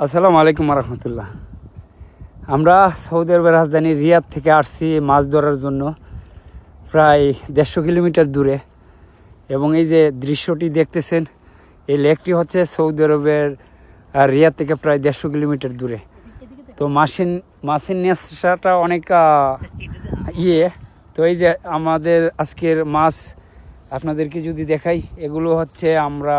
আসসালামু আলাইকুম রহমতুল্লাহ আমরা সৌদি আরবের রাজধানী রিয়াদ থেকে আসছি মাছ ধরার জন্য, প্রায় দেড়শো কিলোমিটার দূরে। এবং এই যে দৃশ্যটি দেখতেছেন, এই লেকটি হচ্ছে সৌদি আরবের রিয়াদ থেকে প্রায় দেড়শো কিলোমিটার দূরে। তো মাসিন মাছের নেশাটা অনেক ইয়ে। তো এই যে আমাদের আজকের মাছ, আপনাদেরকে যদি দেখাই, এগুলো হচ্ছে আমরা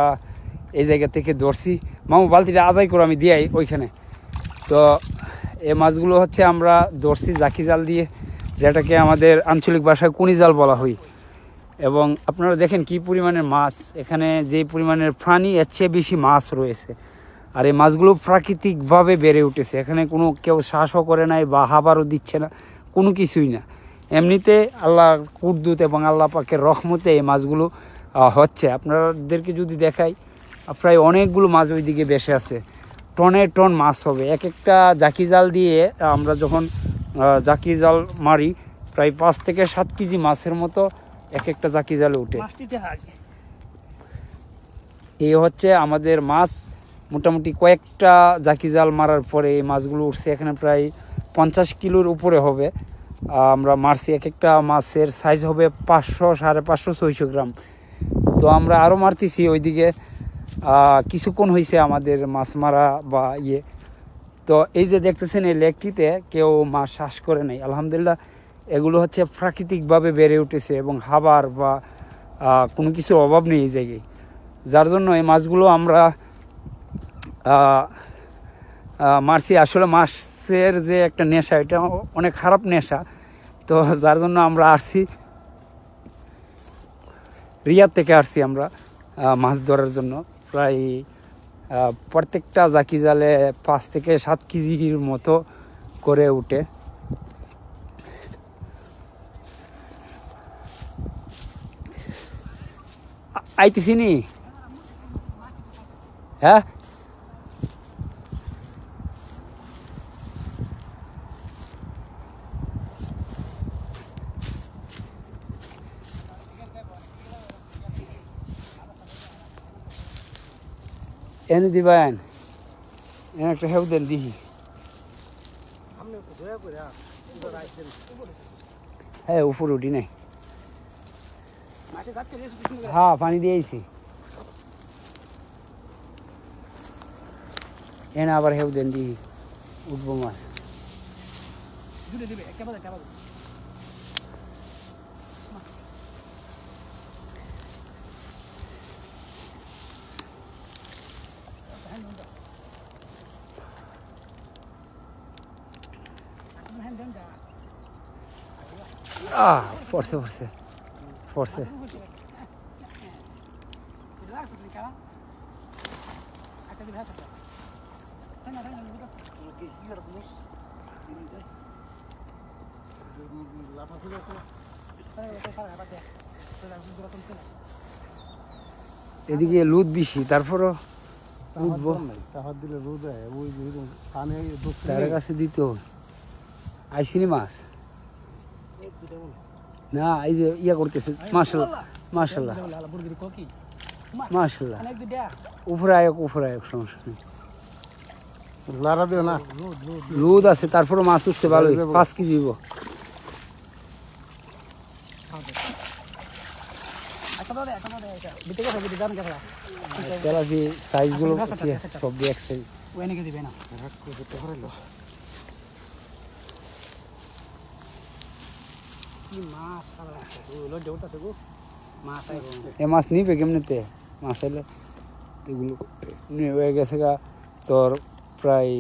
এই জায়গা থেকে ধরছি মামু, বালতিটা আদায় করে, আমি দিয়াই ওইখানে। তো এই মাছগুলো হচ্ছে আমরা ধরছি জাকি জাল দিয়ে, যেটাকে আমাদের আঞ্চলিক ভাষায় কুনি জাল বলা হয়। এবং আপনারা দেখেন কি পরিমাণের মাছ, এখানে যে পরিমাণের প্রাণী, এর চেয়ে বেশি মাছ রয়েছে। আর এই মাছগুলো প্রাকৃতিকভাবে বেড়ে উঠেছে। এখানে কোনো কেউ শ্বাসও করে নাই বা হাবারও দিচ্ছে না, কোনো কিছুই না। এমনিতে আল্লাহ কুদ্দুত এবং আল্লাহ পাকের রহমতে এই মাছগুলো হচ্ছে। আপনাদেরকে যদি দেখাই প্রায় অনেকগুলো মাছ ওইদিকে বেসে আছে। টনে টন মাছ হবে। এক একটা জাকি জাল দিয়ে আমরা যখন জাকি জাল মারি প্রায় পাঁচ থেকে সাত কেজি মাছের মতো এক একটা জাকি জালে উঠে। এই হচ্ছে আমাদের মাছ। মোটামুটি কয়েকটা জাকি জাল মারার পরে এই মাছগুলো উঠছে। এখানে প্রায় পঞ্চাশ কিলোর উপরে হবে। আমরা মারছি এক একটা মাছের সাইজ হবে পাঁচশো সাড়ে পাঁচশো ছয়শো গ্রাম। তো আমরা আরও মারতেছি ওইদিকে। কিছুক্ষণ হয়েছে আমাদের মাছ মারা বা ইয়ে। তো এই যে দেখতেছেন এই লেকটিতে কেউ মাছ শ্বাস করে নাই। আলহামদুলিল্লাহ, এগুলো হচ্ছে প্রাকৃতিকভাবে বেড়ে উঠেছে এবং খাবার বা কোনো কিছুর অভাব নেই এই জায়গায়। যার জন্য এই মাছগুলো আমরা মারছি। আসলে মাছের যে একটা নেশা, এটা অনেক খারাপ নেশা। তো যার জন্য আমরা আসছি, রিয়াদ থেকে আসছি আমরা মাছ ধরার জন্য। প্রায় প্রত্যেকটা জাকি জালে পাঁচ থেকে সাত কেজির মতো করে উঠে। আইতেছি নি? হ্যাঁ? এনে দিবেন এনে একটা হেউ দেন দিহি হ্যাঁ উপর উঠি নাই হ্যাঁ পানি দিয়েছি এনে আবার হেউ দেন দিহি উঠবো মাছ দিবে বাতে তোরা বুঝরা তুমি এদিকে লুদ বেশি তারপরও উঠবো। তাহার দিলে রোদ হয় ওই কাছে দিতে হবে আইসিনি মাছ? না এই যে ইয়া করতেছে মার্শাল্লাহ মার্শাল্লাহ লালা বুড়গিরি কোকি মার্শাল্লাহ উপরে আয়ক উপরে আয়ক সমস্যা নেই। লারা দিও না। রোদ আছে তারপরে মাছ উঠছে ভালোই। পাঁচ কেজি সাইজগুলো ঠিক সব দিয়ে এক সাইজ ও এনেকে দিবে না কি মাছ সারা ও লজ্জা উঠতেছে গো মাছ আইবো এ মাছ নিবে কেমনিতে? মাছ এলে এগুলো নিয়ে হয়ে গেছে গা। তোর প্রায়